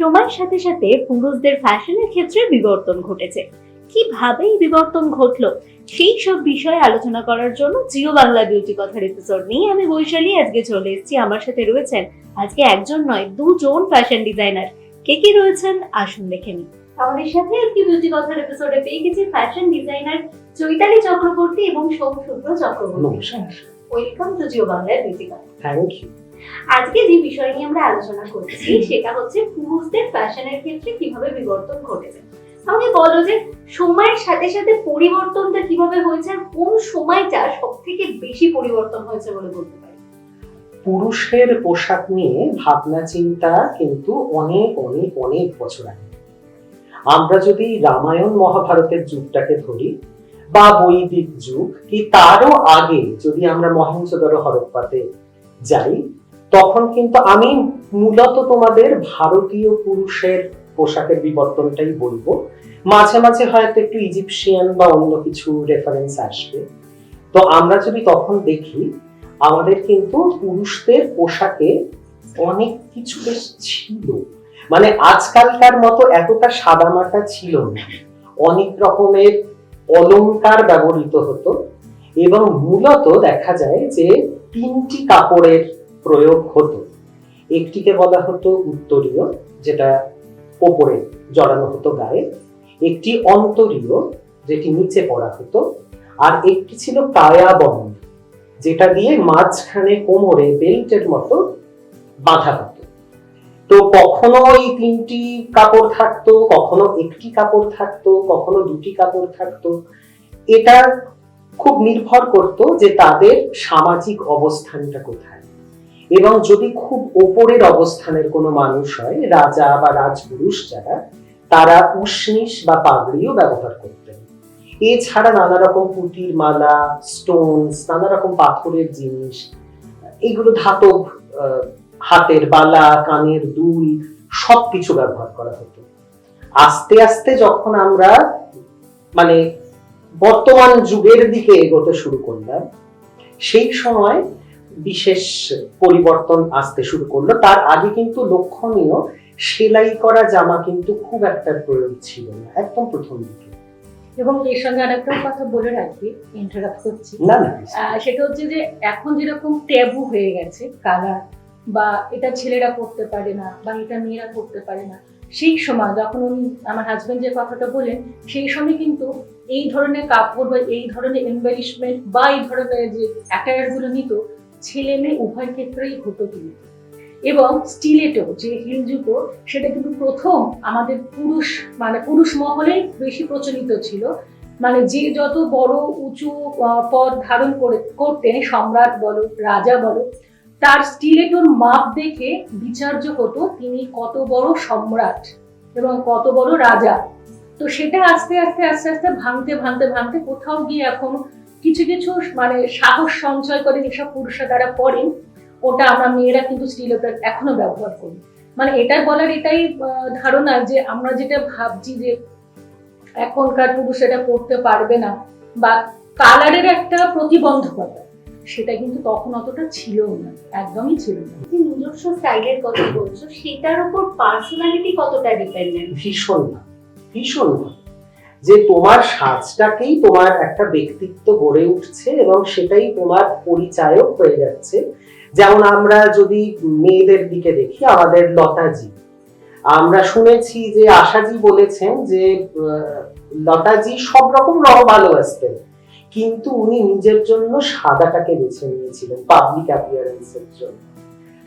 সময়ের সাথে সাথে পুরুষদের ফ্যাশনের ক্ষেত্রে বিবর্তন ঘটেছে। কীভাবে এই বিবর্তন ঘটলো সেই সব বিষয়ে আলোচনা করার জন্য জিও বাংলা বিউটি কথার এপিসোড নিয়ে আমি বৈশালী। আজকে চলে এসেছি। আমার সাথে রয়েছেন আজকে একজন নয় দুজন ফ্যাশন ডিজাইনার কে কে রয়েছেন? আসুন দেখে নিই। আমাদের সাথে আজকে বিউটি কথার এপিসোডে পেয়ে গেছি। ফ্যাশন ডিজাইনার চৈতালি চক্রবর্তী এবং Soumasutra Chakraborty. Welcome to Jio Bangla beauty Katha. Thank you আজকে যে বিষয় নিয়ে আমরা আলোচনা করছি সেটা হচ্ছে পুরুষদের ফ্যাশনের ক্ষেত্রে কীভাবে বিবর্তন ঘটেছে। আমাকে বলো যে সময়ের সাথে সাথে পরিবর্তনটা কীভাবে হয়েছে আর কোন সময়টা সব থেকে বেশি পরিবর্তন হয়েছে বলে বলতে পারি? পুরুষের পোশাক নিয়ে ভাবনা চিন্তা কিন্তু অনেক অনেক অনেক বছর আগে। আমরা যদি রামায়ণ মহাভারতের যুগটাকে ধরি বা বৈদিক যুগ কি তারও আগে যদি আমরা মহেঞ্জোদারো হরপ্পাতে যাই তখন কিন্তু আমি মূলত তোমাদের ভারতীয় পুরুষের পোশাকের বিবর্তনটাই বলব। মাঝে মাঝে হয়তো একটু ইজিপশিয়ান বা অন্য কিছু রেফারেন্স আসবে। তো আমরা যদি তখন দেখি, আমাদের কিন্তু পুরুষদের পোশাকে অনেক কিছু বেশ ছিল। মানে আজকালকার মতো এতটা সাদামাটা ছিল না। অনেক রকমের অলংকার ব্যবহৃত হতো। এবং মূলত দেখা যায় যে তিনটি কাপড়ের প্রয়োগ হতো। একটিকে বলা হতো উত্তরীয়, যেটা ওপরে জড়ানো হতো গায়ে। একটি অন্তরীয়, যেটি নিচে পড়া হতো। আর একটি ছিল কায়াবন্ধ যেটা দিয়ে মাঝখানে কোমরে বেল্টের মতো বাঁধা হতো। তো কখনো এই তিনটি কাপড় থাকতো, কখনো একটি কাপড় থাকতো, কখনো দুটি কাপড় থাকতো। এটা খুব নির্ভর করতো যে তাদের সামাজিক অবস্থানটা কোথায়। এবং যদি খুব ওপরের অবস্থানের কোনো মানুষ হয়, রাজা বা রাজপুরুষ যারা, তারা উষ্ণিস বা পাগড়িও ব্যবহার করতেন। এছাড়া নানা রকম পুঁতির মালা স্টোনস নানা রকম পাথরের জিনিস, এগুলো ধাতব হাতের বালা, কানের দুল, সবকিছু ব্যবহার করা হতো। আস্তে আস্তে যখন আমরা মানে বর্তমান যুগের দিকে এগোতে শুরু করলাম, সেই সময় বিশেষ পরিবর্তন আসতে শুরু করল। তার আগে কিন্তু লক্ষণীয় সেলাই করা জামা কিন্তু খুব একটা প্রয়োগ ছিল না একদম প্রথম দিকে। এবং এর সঙ্গে আরেকটা কথা বলে রাখি ইন্টারাপ্ট করছি। না না সেটা হচ্ছে যে এখন যেরকম ট্যাবু হয়ে গেছে কালার বা এটা ছেলেরা করতে পারে না বা এটা মেয়েরা করতে পারে না সেই সময় যখন উনি আমার হাজবেন্ড যে কথাটা বলেন সেই সময় কিন্তু এই ধরনের কাপড় বা এই ধরনের এম্বালিশমেন্ট বা এই ধরনের যে অ্যাটায়ারগুলো নিত ছেলে মেয়ে উভয় ক্ষেত্রেই হতো কিন্তু এবং স্টিলেটো যে হিল জুতো, সেটা কিন্তু প্রথম আমাদের পুরুষ মানে পুরুষ মহলেই বেশি প্রচলিত ছিল। মানে যে যত বড় উঁচু পদ ধারণ করে, করতেন সম্রাট বলো, রাজা বলো, তার স্টিলেটোর মাপ দেখে বিচার্য হতো তিনি কত বড় সম্রাট এবং কত বড় রাজা। তো সেটা আস্তে আস্তে আস্তে আস্তে ভাঙতে ভাঙতে ভাঙতে কোথাও গিয়ে এখন কিছু কিছু মানে সাহস সঞ্চয় করে যেসব পুরুষরা তারা পড়েন ওটা আমরা মেয়েরা কিন্তু স্টিলেটো এখনও ব্যবহার করি। মানে এটার বলার এটাই ধারণা যে আমরা যেটা ভাবছি যে এখনকার পুরুষ এটা পড়তে পারবে না বা কালারের একটা প্রতিবন্ধকতা সেটা কিন্তু তখন অতটা ছিল না একদমই ছিল না। যে নিজস্ব স্টাইলের কথা বলছো সেটার উপর পার্সোনালিটি কতটা ডিপেন্ডেন্ট ভীষণ না ভীষণ না। যে তোমার সাজটাকেই তোমার একটা ব্যক্তিত্ব গড়ে উঠছে এবং সেটাই তোমার পরিচায়ক হয়ে যাচ্ছে। যেমন আমরা যদি মেয়েদের দিকে দেখি, আমাদের লতাজি। আমরা শুনেছি যে আশাজি বলেছেন যে লতাজি সব রকম রং ভালোবাসতেন, কিন্তু উনি নিজের জন্য সাদাটাকে বেছে নিয়েছিলেন পাবলিক অ্যাপিয়ারেন্সের জন্য।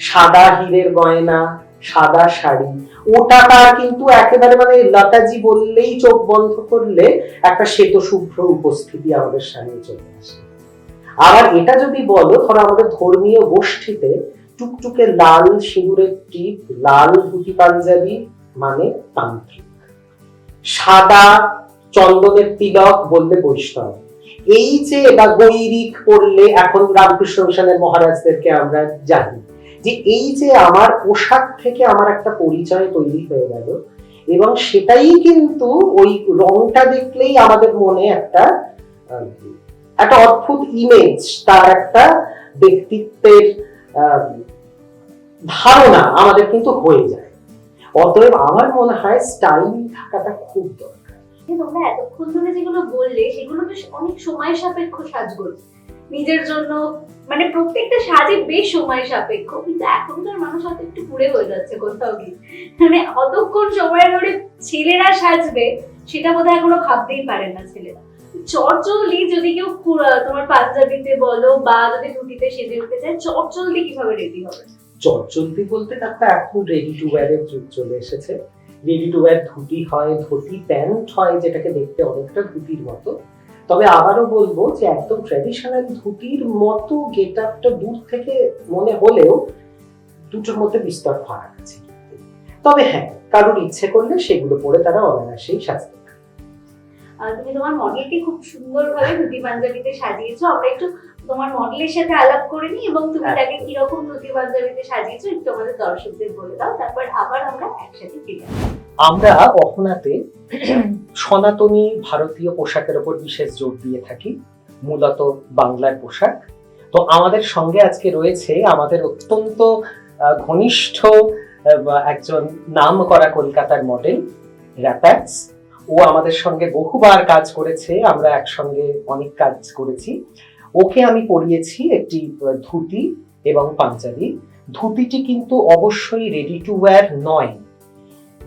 সাদা হীরের গয়না, সাদা শাড়ি ওটা তার কিন্তু একেবারে মানে লতাজি বললেই চোখ বন্ধ করলে একটা শ্বেত শুভ্র উপস্থিতি আমাদের সামনে চলে আসে। আবার এটা যদি বলো, ধরো আমাদের ধর্মীয় গোষ্ঠীতে টুকটুকে লাল সিঁদুরের টিপ, লাল ধুতি পাঞ্জাবি মানে তান্ত্রিক। সাদা চন্দনের তিলক বললে বৈষ্ণব। এই যে বা গৈরিক পড়লে এখন রামকৃষ্ণ মিশনের মহারাজদেরকে আমরা জানি। যে এই যে আমার পোশাক থেকে আমার একটা পরিচয় তৈরি হয়ে গেল, এবং সেটাই কিন্তু ওই রংটা দেখলেই আমাদের মনে একটা একটা অদ্ভুত ইমেজ তার একটা ব্যক্তিত্বের ধারণা আমাদের কিন্তু হয়ে যায়। অতএব আমার মনে হয় স্টাইল থাকাটা খুব দরকার। এতক্ষণ ধরে যেগুলো বললে, সেগুলো বেশ অনেক সময় সাপেক্ষ সাজগোজ। নিজের জন্য মানে প্রত্যেকটা সাজে বেশ সময় সাপেক্ষ, কিন্তু এখনকার মানুষ হয়তো একটু পুড়ে হয়ে যাচ্ছে কোথাও গিয়ে। মানে অতক্ষণ সময় ধরে ছেলেরা সাজবে, সেটা বোধহয় এখনও ভাবতেই পারে না ছেলেরা। চটজলদি যদি কেউ তোমার পাঞ্জাবিতে বলো বা যদি ধুতিতে সেজে উঠতে চায়, চটজলদি কীভাবে রেডি হবে? চটচলতি বলতে দেখো এখন রেডি টু ওয়্যার এর যুগ চলে এসেছে। রেডি টু ওয়্যার ধুতি হয়, ধুতি, প্যান্ট হয়, যেটাকে দেখতে অনেকটা ধুতির মতো। তবে আবারও বলব যে একদম ট্র্যাডিশনাল ধুতির মতো গেট আপটা দূর থেকে মনে হলেও দুটোর মধ্যে বিস্তর ফারাক আছে তবে হ্যাঁ কারোর ইচ্ছে করলে সেগুলো পরে তারা অনায়াসেই সাজতে তুমি তোমার মডেলকে খুব সুন্দরভাবে ধুতি পাঞ্জাবিতে সাজিয়েছো আমরা একটু তোমার মডেলের সাথে আলাপ করে নিই এবং তুমি হ্যাঁ। তাকে কীরকম ধুতি পাঞ্জাবিতে সাজিয়েছো একটু আমাদের দর্শকদের বলে দাও তারপর আবার আমরা একসাথে ফিরে আসব। আমরা অহনাতে সনাতনী ভারতীয় পোশাকের ওপর বিশেষ জোর দিয়ে থাকি, মূলত বাংলার পোশাক। তো আমাদের সঙ্গে আজকে রয়েছে আমাদের অত্যন্ত ঘনিষ্ঠ একজন নাম করা কলকাতার মডেল র্যাপ্যাক্স ও আমাদের সঙ্গে বহুবার কাজ করেছে, আমরা একসঙ্গে অনেক কাজ করেছি। ওকে আমি পরিয়েছি একটি ধুতি এবং পাঞ্জাবি। ধুতিটি কিন্তু অবশ্যই রেডি টু ওয়্যার নয়।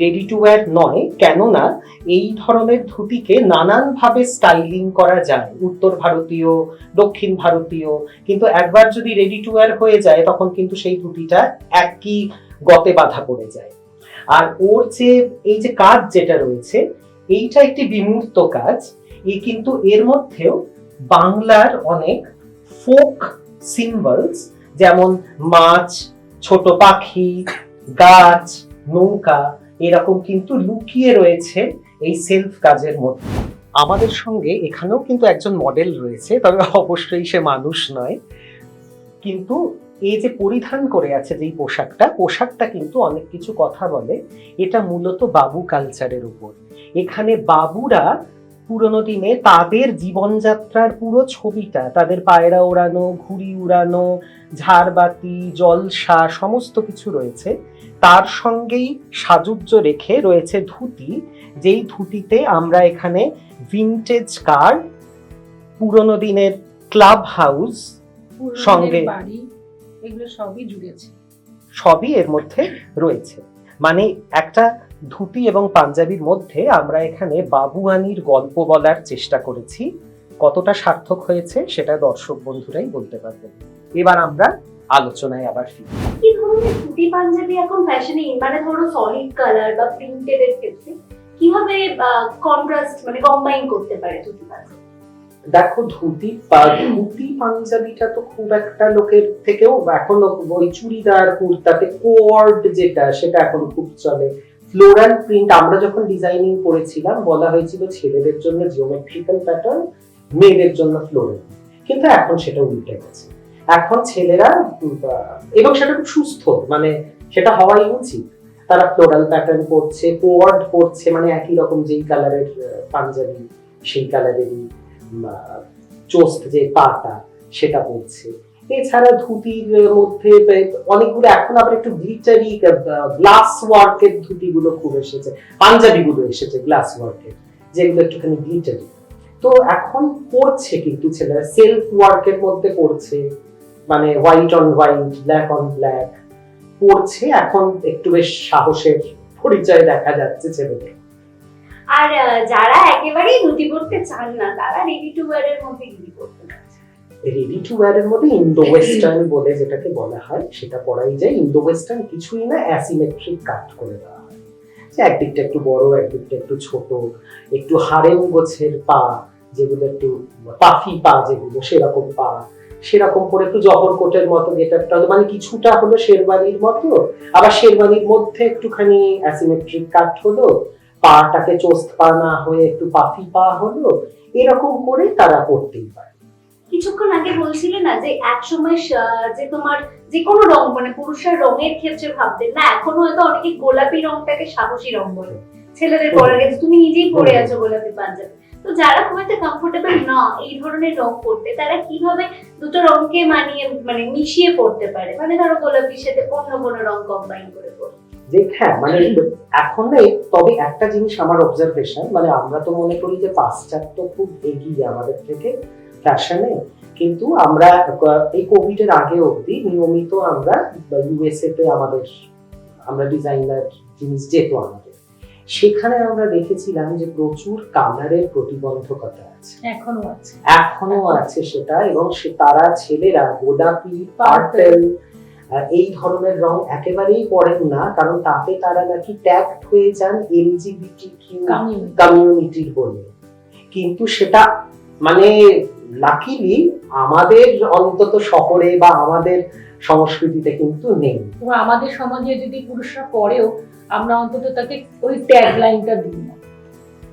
রেডি টু ওয়্যার নয়, কেননা এই ধরনের ধুতিকে নানানভাবে স্টাইলিং করা যায়, উত্তর ভারতীয়, দক্ষিণ ভারতীয়, কিন্তু একবার যদি রেডি টু ওয়্যার হয়ে যায়, তখন কিন্তু সেই ধুতিটা একই গতে বাধা পড়ে যায়। আর ওর যে, এই যে কাজ যেটা রয়েছে, এইটা একটি বিমূর্ত কাজ। এই কিন্তু এর মধ্যেও বাংলার অনেক ফোক সিম্বলস যেমন মাছ, ছোট পাখি, গাছ, নৌকা এরকম কিন্তু লুকিয়ে রয়েছে এই সেলফ কাজের মধ্যে। আমাদের সঙ্গে এখানেও কিন্তু একজন মডেল রয়েছে, তবে অবশ্যই সে মানুষ নয়। কিন্তু এই যে পরিধান করে আছে যেই পোশাকটা পোশাকটা কিন্তু অনেক কিছু কথা বলে। এটা মূলত বাবু কালচারের উপর। এখানে বাবুরা পুরোনো দিনে তাদের জীবনযাত্রার পুরো ছবিটা তাদের পায়রা ওড়ানো ঘুড়ি উড়ানো ঝাড়বাতি জলসা সমস্ত কিছু রয়েছে। তার সঙ্গেই সাজুজ্য রেখে রয়েছে ধুতি। যেই ধুতিতে আমরা এখানে ভিনটেজ কার পুরোনো দিনের ক্লাব হাউস সঙ্গে- এগুলো সবই জুড়েছে। সবই এর মধ্যে রয়েছে। মানে একটা ধুতি এবং পাঞ্জাবির মধ্যে আমরা এখানে বাবুয়ানির গল্প বলার চেষ্টা করেছি। কতটা সার্থক হয়েছে সেটা দর্শক বন্ধুরাই বলতে পারবেন এবার আমরা আলোচনায় আবার ফিরি। কি ধরনের ধুতি পাঞ্জাবি এখন ফ্যাশনে মানে ধরো সলিড কালার বা প্রিন্টেড এর ক্ষেত্রে কীভাবে কন্ট্রাস্ট মানে কম্বাইন করতে পারে ধুতি পাঞ্জাবি? দেখো ধুতি ধুতি পাঞ্জাবিটা তো খুব একটা লোকের থেকেও এখনও ওই চুড়িদার কুর্তাতে কোয়ার্ড যেটা সেটা এখন খুব চলে। ফ্লোরাল প্রিন্ট আমরা যখন ডিজাইনিং করেছিলাম, বলা হয়েছিল ছেলেদের জন্য জিওমেট্রিক্যাল প্যাটার্ন মেয়েদের জন্য ফ্লোরাল কিন্তু এখন সেটা উল্টে গেছে। এখন ছেলেরা এবং সেটা খুব সুস্থ মানে সেটা হওয়াই উচিত। তারা ফ্লোরাল প্যাটার্ন করছে কোয়ার্ড করছে মানে একই রকম যেই কালারের পাঞ্জাবি, সেই কালারেরই চোস্ট যে পাটা সেটা পড়ছে এছাড়া ধুতির মধ্যে অনেকগুলো এখন আবার একটু গ্লিটারি গ্লাস ওয়ার্কের ধুতিগুলো খুব এসেছে। পাঞ্জাবিগুলো এসেছে গ্লাস ওয়ার্কের যেগুলো একটুখানি গ্লিটারি তো এখন পড়ছে কিন্তু ছেলেরা সেলফ ওয়ার্কের মধ্যে পড়ছে মানে white on white black on black পড়ছে এখন একটু বেশ সাহসের পরিচয় দেখা যাচ্ছে ছেলেদের। আর যারা একেবারেই ধুতি পড়তে চান না, তারা রেডি টু ওয়্যার এর মধ্যে রেডি টু ওয়্যার এর মধ্যে ইন্দো ওয়েস্টার্ন বলে যেটাকে বলা হয়, সেটা পড়াই যায়। ইন্দো ওয়েস্টার্ন কিছুই না অ্যাসিমেট্রিক কাট করে দেওয়া হয়। একদিকটা একটু বড়, একদিকটা একটু ছোট, একটু হারেম গোছের পা, যেগুলো একটু পাফি পা যেগুলো, সেরকম পা, সেরকম করে একটু জহর কোটের মতো গেটারটা মানে কিছুটা হলো শেরবানির মতো, আবার শেরবানির মধ্যে একটুখানি অ্যাসিমেট্রিক কাট হলো, পাটাকে চোস্ত পা না হয়ে একটু পাফি পা হলো, এরকম করে তারা করতেই পারে। কিছুক্ষণ আগে বলছিলে না যে এক সময় যে তোমার যে কোনো রং মানে পুরুষের রঙের ক্ষেত্রে ভাবতেন না এখন হয়তো অনেকে গোলাপি রংটাকে সাহসী রং বলে। ছেলেদের পরার ক্ষেত্রে তুমি নিজেই পরে আছো গোলাপি পাঞ্জাবি। তো যারা খুব একটা কমফোর্টেবল না এই ধরনের রং পরতে তারা কীভাবে দুটো রংকে মানিয়ে মানে মিশিয়ে পড়তে পারে? মানে ধরো গোলাপির সাথে অন্য কোনো রং কম্বাইন করে পড়তে যে হ্যাঁ মানে এখন না তবে একটা জিনিস আমার অবজারভেশন মানে আমরা তো মনে করি যে পাশ্চাত্য খুব এগিয়ে আমাদের থেকে। ফ্যাশনে কিন্তু আমরা এই কোভিড এর আগে অবধি নিয়মিত আমরা ইউএসএ তে আমাদের আমরা ডিজাইনার জিনিস যেত আমাদের। সেখানে আমরা দেখেছিলাম যে প্রচুর কালারের প্রতিবন্ধকতা আছে। এখনও আছে। এখনও আছে সেটা এবং সে তারা ছেলেরা গোলাপি পার্পেল এই ধরনের রং একেবারেই পরেন না কারণ তাতে তারা নাকি ট্যাগ হয়ে যান এলজিবিটি কিউ কমিউনিটির বলে। কিন্তু সেটা মানে লাকিলি আমাদের অন্তত শহরে বা আমাদের সংস্কৃতিতে কিন্তু নেই। আমাদের সমাজে যদি পুরুষরা করেও আমরা অন্তত তাকে ওই ট্যাগ লাইনটা দিই না।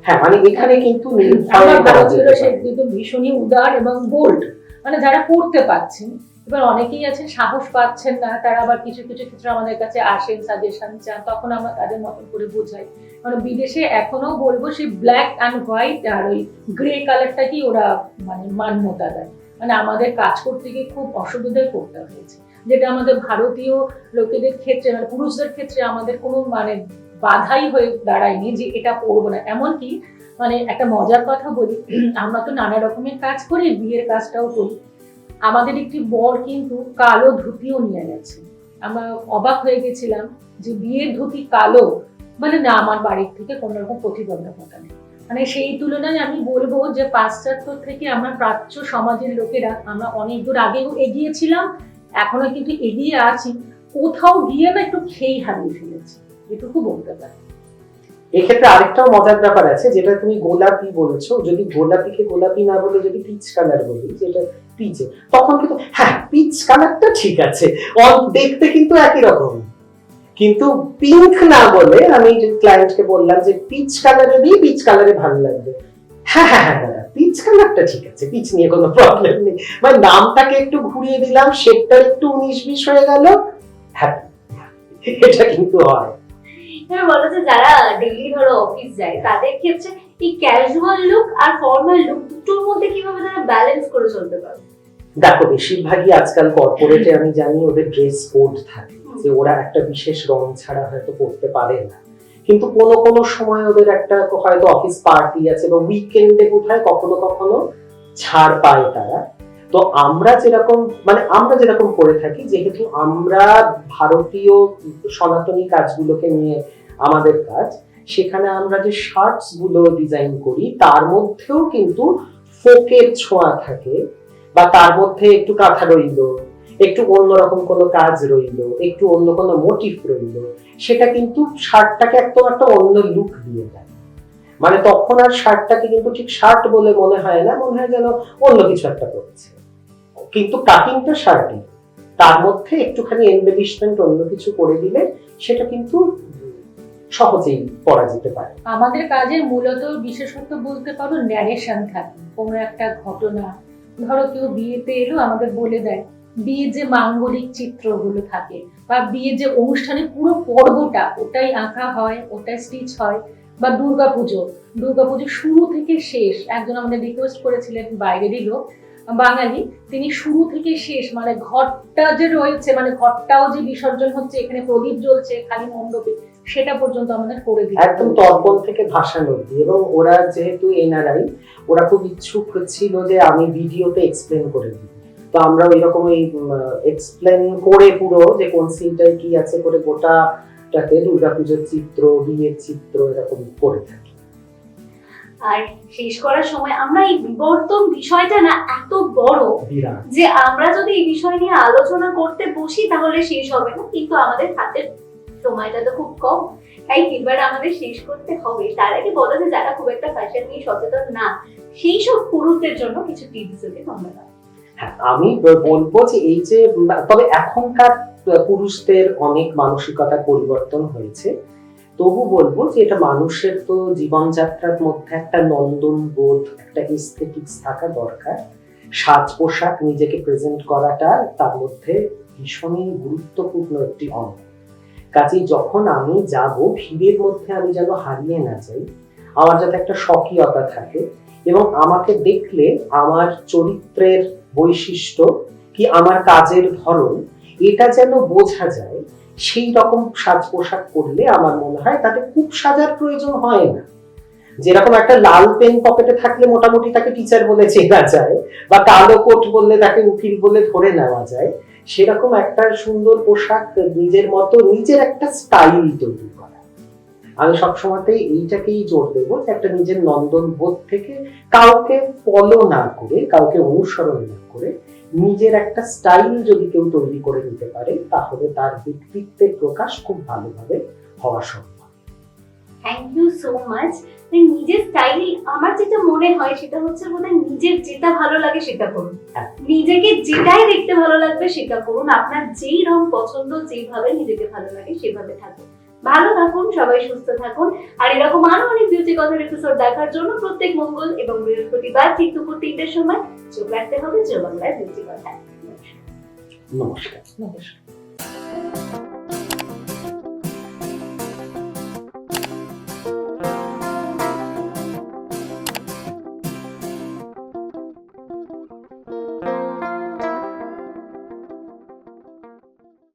হ্যাঁ মানে এখানে কিন্তু আমার ভারতীয়রা সে কিন্তু ভীষণই উদার এবং বোল্ড মানে যারা করতে পারছেন এবার অনেকেই আছেন, সাহস পাচ্ছেন না, তারা আবার কিছু কিছু ক্ষেত্রে আমাদের কাছে আসেন সাজেশন চান, তখন আমরা তাদের মতন করে বোঝাই। কারণ বিদেশে এখনও বলব সেই ব্ল্যাক অ্যান্ড হোয়াইট আর ওই গ্রে কালারটাকেই ওরা মানে মান্যতা দেয়। মানে আমাদের কাজ করতে গিয়ে খুব অসুবিধায় পড়তে হয়েছে। যেটা আমাদের ভারতীয় লোকেদের ক্ষেত্রে মানে পুরুষদের ক্ষেত্রে আমাদের কোনো মানে বাধাই হয়ে দাঁড়ায়নি যে এটা পড়ব না। এমনকি মানে একটা মজার কথা বলি, আমরা তো নানা রকমের কাজ করি, বিয়ের কাজটাও করি। আমাদের একটি বর কিন্তু কালো ধুতিও নিয়ে গেছে। আমরা অবাক হয়ে গেছিলাম যে বিয়ের ধুতি কালো? মানে না, আমার বাড়ির থেকে কোনো রকম প্রতিবন্ধকতা নেই। মানে সেই তুলনায় আমি বলব যে পাশ্চাত্য থেকে আমরা প্রাচ্য সমাজের লোকেরা, আমরা অনেক দূর আগেও এগিয়েছিলাম, এখনও কিন্তু এগিয়ে আছি। কোথাও গিয়ে না একটু খেই হারিয়ে ফেলেছি। এটুকু বলতে পারি। এক্ষেত্রে আরেকটাও মজার ব্যাপার আছে, যেটা তুমি গোলাপি বলেছ। যদি গোলাপিকে গোলাপি না বলে যদি পিচ কালার বলি, যেটা পিচে তখন কিন্তু হ্যাঁ পিচ কালারটা ঠিক আছে। দেখতে কিন্তু একই রকম। কিন্তু পিঙ্ক না বলে, আমি ক্লায়েন্টকে বললাম যে পিচ কালারে দিই পিচ কালারে ভালো লাগবে। হ্যাঁ হ্যাঁ হ্যাঁ দাদা পিচ কালারটা ঠিক আছে পিচ নিয়ে কোনো প্রবলেম নেই। মানে নামটাকে একটু ঘুরিয়ে দিলাম শেপটা একটু উনিশ বিশ হয়ে গেল হ্যাঁ এটা কিন্তু হয়। এবার বলো যে যারা ডেইলি ধরো অফিস যায় তাদের ক্ষেত্রে এই ক্যাজুয়াল লুক আর ফর্মাল লুক দুটোর মধ্যে কীভাবে তারা ব্যালেন্স করে চলতে পারবে? দেখো বেশিরভাগই আজকাল কর্পোরেটে আমি জানি ওদের ড্রেস কোড থাকে যে ওরা একটা বিশেষ রং ছাড়া হয়তো পড়তে পারে না। কিন্তু কোনো কোনো সময় ওদের একটা হয়তো অফিস পার্টি আছে বা উইকেন্ডে কোথায় কখনো কখনো ছাড় পায় তারা। তো আমরা যেরকম মানে আমরা যেরকম করে থাকি যেহেতু আমরা ভারতীয় সনাতনী কাজগুলোকে নিয়ে আমাদের কাজ। সেখানে আমরা যে শার্টসগুলো ডিজাইন করি, তার মধ্যেও কিন্তু ফোকের ছোঁয়া থাকে বা তার মধ্যে একটু কাঁথা রইল, একটু অন্যরকম কোনো কাজ রইল, একটু অন্য কোনো মোটিভ রইল, সেটা কিন্তু শার্টটাকে একদম একটা অন্য লুক দিয়ে দেয়। মানে তখন আর শার্টটাকে কিন্তু ঠিক শার্ট বলে মনে হয় না, মনে হয় যেন অন্য কিছু একটা করছে। কিন্তু কাটিংটা শার্টই তার মধ্যে একটুখানি এনবেলিশমেন্ট অন্য কিছু করে দিলে সেটা কিন্তু সহজেই পরা যেতে পারে। আমাদের কাজের মূলত বিশেষত্ব বলতে পারো ন্যারেশন থাকে কোনো একটা ঘটনা, ধরো কেউ বিয়েতে এলো, আমাদের বলে দেয় বিয়ের যে মাঙ্গলিক চিত্রগুলো থাকে বা বিয়ের যে অনুষ্ঠানের পুরো পর্বটা, ওটাই আঁকা হয়, ওটাই স্টিচ হয়, বা দুর্গাপুজো। দুর্গাপুজো শুরু থেকে শেষ, একজন আমাদের রিকোয়েস্ট করেছিলেন, বাইরেরই লোক বাঙালি, তিনি শুরু থেকে শেষ মানে ঘরটা যে রয়েছে মানে ঘরটাও যে বিসর্জন হচ্ছে, এখানে প্রদীপ জ্বলছে, খালি মণ্ডপে, সেটা পর্যন্ত আমাদের করে দিতে একদম। তর্পণ থেকে ভাষা অব্দি এবং ওরা যেহেতু এনআরআই, ওরা খুব ইচ্ছুক ছিল যে আমি ভিডিওতে এক্সপ্লেন করে দিই তো আমরা ওই রকম এই এক্সপ্লেন করে পুরো যে কোন সিনটায় কি আছে করে গোটাটাকে দুর্গাপুজোর চিত্র, বিয়ের চিত্র এরকম করে থাকি আর শেষ করার সময় আমরা এই বিবর্তন বিষয়টা না এত বড় যে আমরা যদি এই বিষয় নিয়ে আলোচনা করতে বসি তাহলে শেষ হবে না। কিন্তু আমাদের হাতের সময়টা তো খুব কম। তাই এবার আমাদের শেষ করতে হবে। তার আগে বলা যে যারা খুব একটা ফ্যাশন নিয়ে সচেতন না সেই সব পুরুষদের জন্য কিছু টিপস যদি তোমরা দাও। হ্যাঁ আমি বলব যে এই যে তবে এখনকার পুরুষদের অনেক মানসিকতা পরিবর্তন হয়েছে। তবু বলব যে এটা মানুষের তো জীবনযাত্রার মধ্যে একটা নন্দন বোধ একটা এস্থেটিক্স থাকা দরকার। সাজ পোশাক নিজেকে প্রেজেন্ট করাটা তার মধ্যে ভীষণই গুরুত্বপূর্ণ একটি অঙ্গ। কাজেই যখন আমি যাব, ভিড়ের মধ্যে আমি যেন হারিয়ে না যাই, আমার যাতে একটা স্বকীয়তা থাকে এবং আমাকে দেখলে আমার চরিত্রের বৈশিষ্ট্য কি আমার কাজের ধরন, এটা যেন বোঝা যায় সেই রকম সাজ পোশাক করলে আমার মনে হয় তাতে খুব সাজার প্রয়োজন হয় না। যেরকম একটা লাল পেন পকেটে থাকলে মোটামুটি তাকে টিচার বলে চেনা যায়, বা কালো কোট বললে তাকে উকিল বলে ধরে নেওয়া যায়, সেরকম একটা সুন্দর পোশাক নিজের মতো নিজের একটা স্টাইল তৈরি করা। আমি সবসময়তেই এইটাকেই জোর দেবো একটা নিজের নন্দন বোধ থেকে কাউকে ফলো না করে, কাউকে অনুসরণ না করে নিজের একটা স্টাইল যদি কেউ তৈরি করে নিতে পারে তাহলে তার ব্যক্তিত্বের প্রকাশ খুব ভালোভাবে হওয়া সম্ভব। থ্যাংক ইউ সো মাচ নিজের স্টাইল আমার যেটা মনে হয় সেটা হচ্ছে বোধহয় নিজের যেটা ভালো লাগে সেটা করুন। হ্যাঁ। নিজেকে যেটাই দেখতে ভালো লাগবে সেটা করুন। আপনার যেই রং পছন্দ যেভাবে নিজেকে ভালো লাগে সেভাবে থাকুন। ভালো থাকুন সবাই সুস্থ থাকুন। আর এরকম আরও অনেক বিউটি কথার এপিসোড দেখার জন্য প্রত্যেক মঙ্গল এবং বৃহস্পতিবার ঠিক দুপুর তিনটের সময় চোখ রাখতে হবে জো বাংলায় বিউটি কথা নমস্কার। নমস্কার।